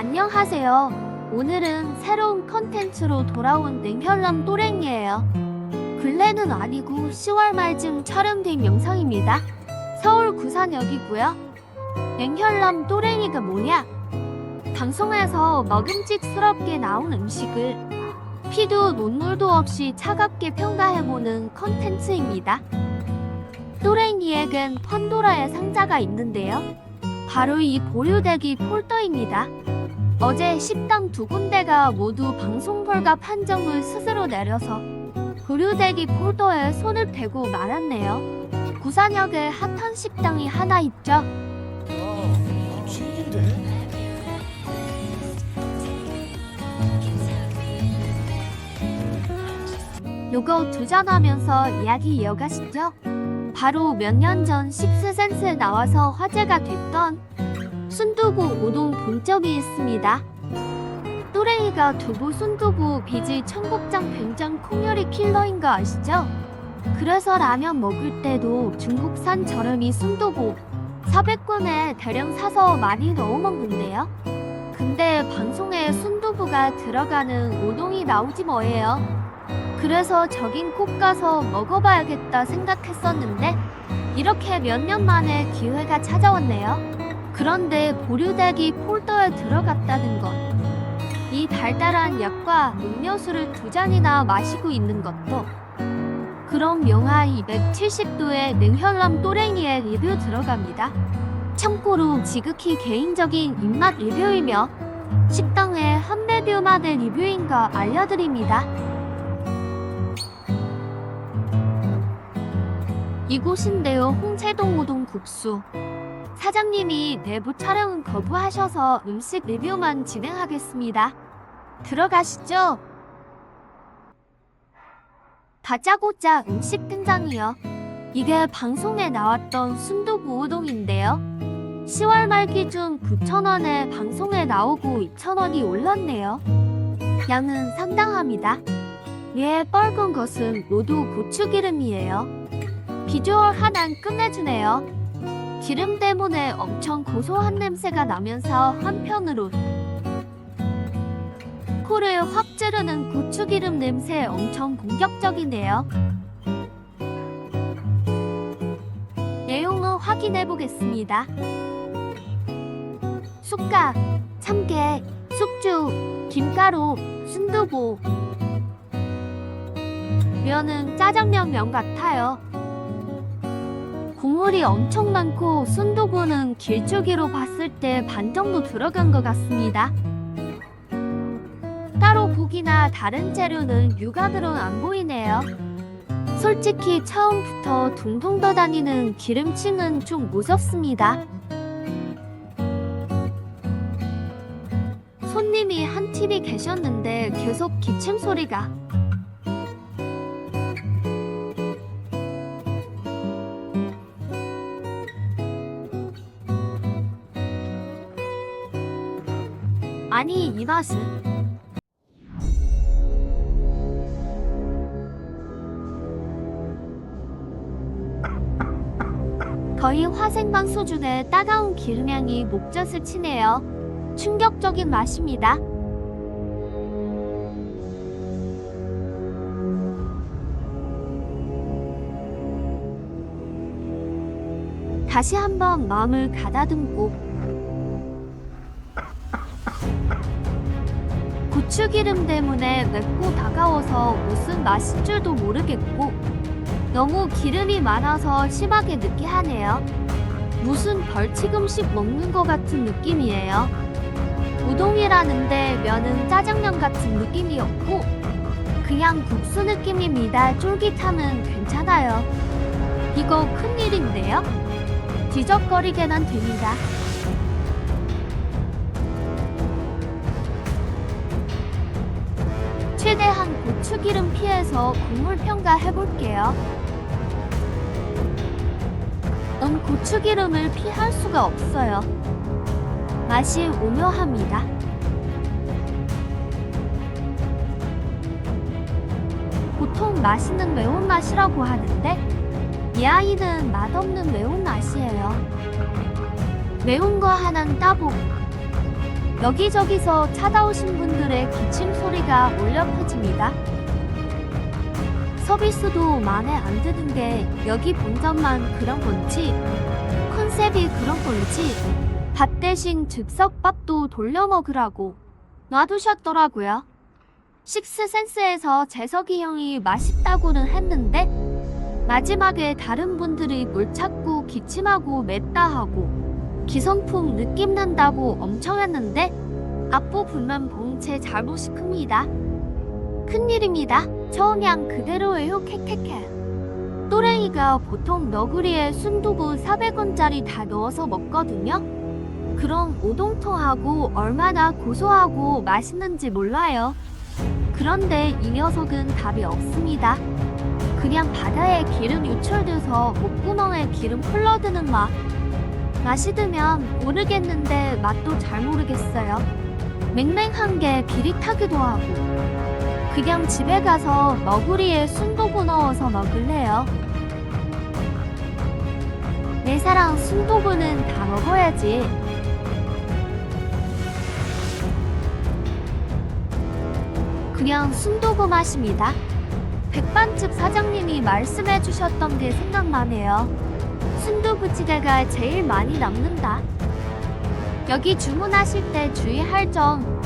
안녕하세요. 오늘은 새로운 컨텐츠로 돌아온 냉혈남 또랭이에요. 근래는 아니고 10월 말쯤 촬영된 영상입니다. 서울 구산역이고요. 냉혈남 또랭이가 뭐냐? 방송에서 먹음직스럽게 나온 음식을 피도 눈물도 없이 차갑게 평가해보는 컨텐츠입니다. 또랭이에겐 판도라의 상자가 있는데요. 바로 이 보류대기 폴더입니다. 어제 식당 두 군데가 모두 방송 불가 판정을 스스로 내려서 보류대기 폴더에 손을 대고 말았네요. 구산역에 핫한 식당이 하나 있죠. 아, 쥐인데? 요거 두 잔 하면서 이야기 이어가시죠. 바로 몇 년 전 식스센스에 나와서 화제가 됐던 순두부 우동 본점이 있습니다. 또레이가 두부 순두부 비지 청국장 된장 콩요리 킬러인 거 아시죠? 그래서 라면 먹을 때도 중국산 저렴이 순두부 400권에 대량 사서 많이 넣어 먹는데요. 근데 방송에 순두부가 들어가는 우동이 나오지 뭐예요. 그래서 저긴 꼭 가서 먹어봐야겠다 생각했었는데 이렇게 몇 년 만에 기회가 찾아왔네요. 그런데 보류대기 폴더에 들어갔다는 것. 이 달달한 약과 음료수를 두 잔이나 마시고 있는 것도. 그럼 영하 270도의 냉혈남 또랭이의 리뷰 들어갑니다. 참고로 지극히 개인적인 입맛 리뷰이며 식당의 한 레뷰만의 리뷰인 거 알려드립니다. 이곳인데요. 홍채동 우동 국수. 사장님이 내부 촬영은 거부하셔서 음식 리뷰만 진행하겠습니다. 들어가시죠. 다짜고짜 음식 등장이요. 이게 방송에 나왔던 순두부 우동인데요. 10월 말 기준 9,000원에 방송에 나오고 2,000원이 올랐네요. 양은 상당합니다. 위에 뻘건 것은 모두 고추기름이에요. 비주얼 하나는 끝내주네요. 기름 때문에 엄청 고소한 냄새가 나면서 한편으로 코를 확 찌르는 고추기름 냄새 엄청 공격적이네요. 내용을 확인해 보겠습니다. 쑥갓, 참깨, 숙주, 김가루, 순두부. 면은 짜장면 면 같아요. 국물이 엄청 많고 순두부는 길쭉이로 봤을 때 반 정도 들어간 것 같습니다. 따로 고기나 다른 재료는 육안으로는 안 보이네요. 솔직히 처음부터 둥둥 떠다니는 기름층은 좀 무섭습니다. 손님이 한 팀이 계셨는데 계속 기침 소리가 아니 이 맛은 거의 화생방 수준의 따가운 기름향이 목젖을 치네요. 충격적인 맛입니다. 다시 한번 마음을 가다듬고 고추기름 때문에 맵고 다가워서 무슨 맛인 줄도 모르겠고 너무 기름이 많아서 심하게 느끼하네요. 무슨 벌칙 음식 먹는 것 같은 느낌이에요. 우동이라는데 면은 짜장면 같은 느낌이었고 그냥 국수 느낌입니다. 쫄깃함은 괜찮아요. 이거 큰일인데요? 뒤적거리게만 됩니다. 최대한 고추기름 피해서 국물 평가 해볼게요. 음, 고추기름을 피할 수가 없어요. 맛이 오묘합니다. 보통 맛있는 매운맛이라고 하는데 이 아이는 맛없는 매운맛이에요. 매운 거 하나는 따보고 여기저기서 찾아오신 분들의 기침 소리가 울려 퍼집니다. 서비스도 마음에 안 드는 게 여기 본점만 그런 건지 컨셉이 그런 건지 밥 대신 즉석밥도 돌려 먹으라고 놔두셨더라고요. 식스센스에서 재석이 형이 맛있다고는 했는데 마지막에 다른 분들이 물 찾고 기침하고 맵다 하고 기성품 느낌 난다고 엄청 했는데 앞부분만 봉제 잘못이 큽니다. 큰일입니다. 저냥 그대로예요 캐캐캐. 또랭이가 보통 너구리에 순두부 400원짜리 다 넣어서 먹거든요. 그럼 오동통하고 얼마나 고소하고 맛있는지 몰라요. 그런데 이 녀석은 답이 없습니다. 그냥 바다에 기름 유출돼서 목구멍에 기름 흘러드는 맛. 맛이 들면 모르겠는데 맛도 잘 모르겠어요. 맹맹한 게 비릿하기도 하고. 그냥 집에 가서 너구리에 순두부 넣어서 먹을래요. 내 사랑 순두부는 다 먹어야지. 그냥 순두부 맛입니다. 백반집 사장님이 말씀해 주셨던 게 생각나네요. 순두부찌개가 제일 많이 남는다. 여기 주문하실 때 주의할 점.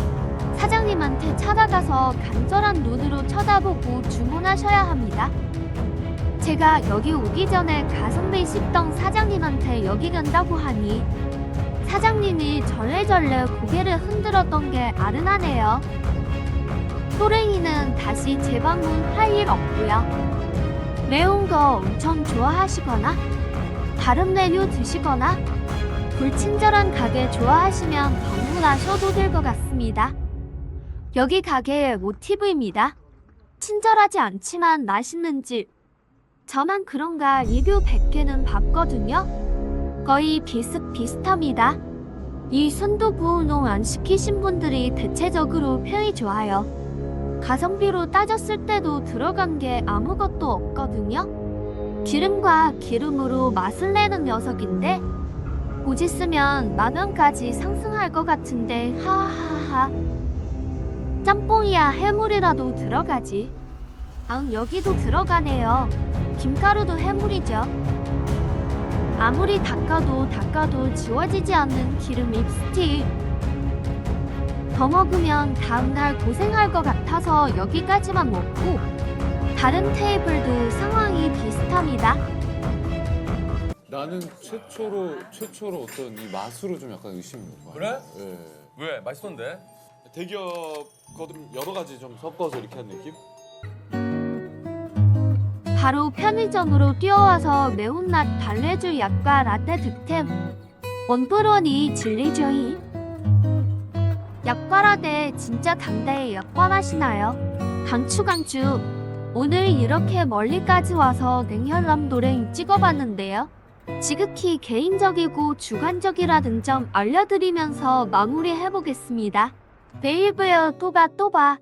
사장님한테 찾아가서 간절한 눈으로 쳐다보고 주문하셔야 합니다. 제가 여기 오기 전에 가성비 씹던 사장님한테 여기 간다고 하니 사장님이 절레절레 고개를 흔들었던 게 아른하네요. 또랭이는 다시 재방문할 일 없고요. 매운 거 엄청 좋아하시거나 다른 메뉴 드시거나 불친절한 가게 좋아하시면 방문하셔도 될 것 같습니다. 여기 가게의 모티브입니다. 친절하지 않지만 맛있는 집. 저만 그런가 리뷰 100개는 봤거든요. 거의 비슷비슷합니다. 이 순두부 운동 안 시키신 분들이 대체적으로 평이 좋아요. 가성비로 따졌을 때도 들어간 게 아무것도 없거든요. 기름과 기름으로 맛을 내는 녀석인데 고지 쓰면 만 원까지 상승할 것 같은데 하하하. 짬뽕이야 해물이라도 들어가지. 아 여기도 들어가네요. 김가루도 해물이죠. 아무리 닦아도 닦아도 지워지지 않는 기름 립스틱. 더 먹으면 다음날 고생할 것 같아서 여기까지만 먹고 다른 테이블도 상황이 비슷합니다. 나는 최초로 최초로 어떤 이 맛으로 좀 약간 의심이 많이. 그래? 예. 왜? 맛있던데? 대기업 거든 여러 가지 좀 섞어서 이렇게 한 느낌? 바로 편의점으로 뛰어와서 매운맛 달래줄 약과 라떼 득템 원프론이 진리죠이 약과 라떼 진짜 당대의 약과 맛이 나요 강추 강추 오늘 이렇게 멀리까지 와서 냉혈람 노랭 찍어봤는데요. 지극히 개인적이고 주관적이라는 점 알려드리면서 마무리해보겠습니다. 봬요. 또봐 또봐